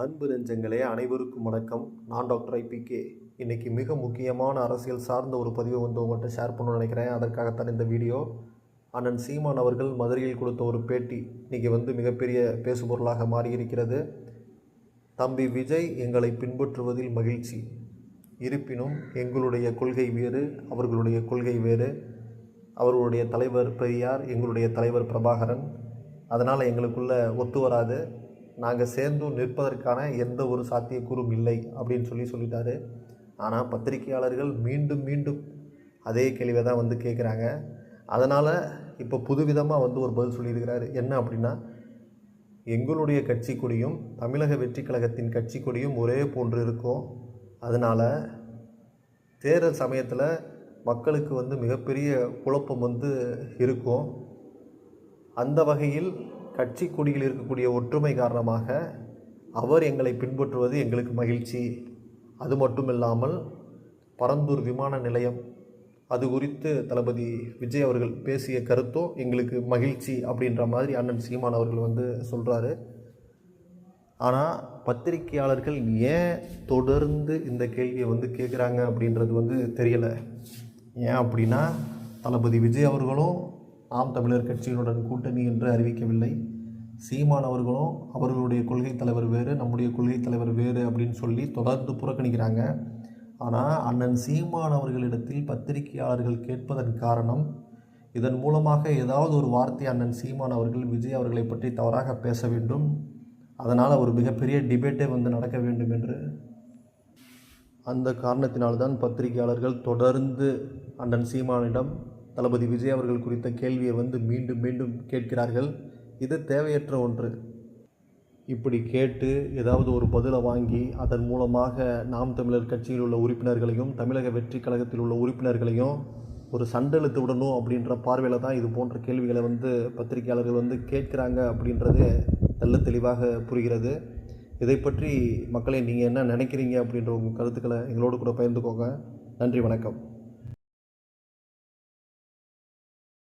அன்பு நெஞ்சங்களே அனைவருக்கும் வணக்கம். நான் டாக்டர் ஐபிகே இன்றைக்கி மிக முக்கியமான அரசியல் சார்ந்த ஒரு பதிவை வந்து உங்கள்கிட்ட ஷேர் பண்ணணும்னு நினைக்கிறேன். அதற்காகத்தான் இந்த வீடியோ அண்ணன் சீமான் அவர்கள் மதுரையில் கொடுத்த ஒரு பேட்டி இன்றைக்கி வந்து மிகப்பெரிய பேசுபொருளாக மாறியிருக்கிறது. தம்பி விஜய் எங்களை பின்பற்றுவதில் மகிழ்ச்சி. இருப்பினும் எங்களுடைய கொள்கை வேறு அவர்களுடைய கொள்கை வேறு. அவர்களுடைய தலைவர் பெரியார் எங்களுடைய தலைவர் பிரபாகரன். அதனால் எங்களுக்குள்ள ஒத்து வராது. நாங்கள் சேர்ந்தும் நிற்பதற்கான எந்த ஒரு சாத்தியக்கூறும் இல்லை அப்படின்னு சொல்லி சொல்லிட்டாரு. ஆனால் பத்திரிகையாளர்கள் மீண்டும் மீண்டும் அதே கேள்வியை தான் வந்து கேட்குறாங்க அதனால் இப்போ புதுவிதமாக வந்து ஒரு பதில் சொல்லியிருக்கிறாரு. என்ன அப்படின்னா எங்களுடைய கட்சி கொடியும் தமிழக வெற்றி கழகத்தின் கட்சி கொடியும் ஒரே போன்று இருக்கும். அதனால் தேர்தல் சமயத்தில் மக்களுக்கு வந்து மிகப்பெரிய குழப்பம் வந்து இருக்கும். அந்த வகையில் கட்சி கொடியில் இருக்கக்கூடிய ஒற்றுமை காரணமாக அவர் எங்களை பின்பற்றுவது எங்களுக்கு மகிழ்ச்சி. அது மட்டும் இல்லாமல் பரந்தூர் விமான நிலையம் அது குறித்து தளபதி விஜய் அவர்கள் பேசிய கருத்தும் எங்களுக்கு மகிழ்ச்சி அப்படின்ற மாதிரி அண்ணன் சீமான் அவர்கள் வந்து சொல்கிறாரு ஆனால் பத்திரிகையாளர்கள் ஏன் தொடர்ந்து இந்த கேள்வியை வந்து கேட்குறாங்க அப்படின்றது வந்து தெரியலை. ஏன் அப்படின்னா தளபதி விஜய் அவர்களும் நாம் தமிழர் கட்சியினுடன் கூட்டணி என்று அறிவிக்கவில்லை. சீமான் அவர்களும் அவர்களுடைய கொள்கை தலைவர் வேறு நம்முடைய கொள்கை தலைவர் வேறு அப்படின்னு சொல்லி தொடர்ந்து புறக்கணிக்கிறாங்க. ஆனால் அண்ணன் சீமான் அவர்களிடத்தில் பத்திரிகையாளர்கள் கேட்பதன் காரணம் இதன் மூலமாக ஏதாவது ஒரு வார்த்தை அண்ணன் சீமான் அவர்கள் விஜய் அவர்களை பற்றி தவறாக பேச வேண்டும். அதனால் ஒரு மிகப்பெரிய டிபேட்டே வந்து நடக்க வேண்டும் என்று. அந்த காரணத்தினால்தான் பத்திரிகையாளர்கள் தொடர்ந்து அண்ணன் சீமானிடம் தளபதி விஜய் அவர்கள் குறித்த கேள்வியை வந்து மீண்டும் மீண்டும் கேட்கிறார்கள். இது தேவையற்ற ஒன்று. இப்படி கேட்டு ஏதாவது ஒரு பதிலை வாங்கி அதன் மூலமாக நாம் தமிழர் கட்சியில் உள்ள உறுப்பினர்களையும் தமிழக வெற்றி கழகத்தில் உள்ள உறுப்பினர்களையும் ஒரு சண்டெழுத்து விடணும் அப்படின்ற பார்வையில் தான் இது போன்ற கேள்விகளை வந்து பத்திரிகையாளர்கள் வந்து கேட்குறாங்க அப்படின்றது நல்ல தெளிவாக புரிகிறது. இதை பற்றி மக்களை நீங்கள் என்ன நினைக்கிறீங்க அப்படின்ற உங்கள் கருத்துக்களை எங்களோடு கூட பகிர்ந்துக்கோங்க. நன்றி வணக்கம்.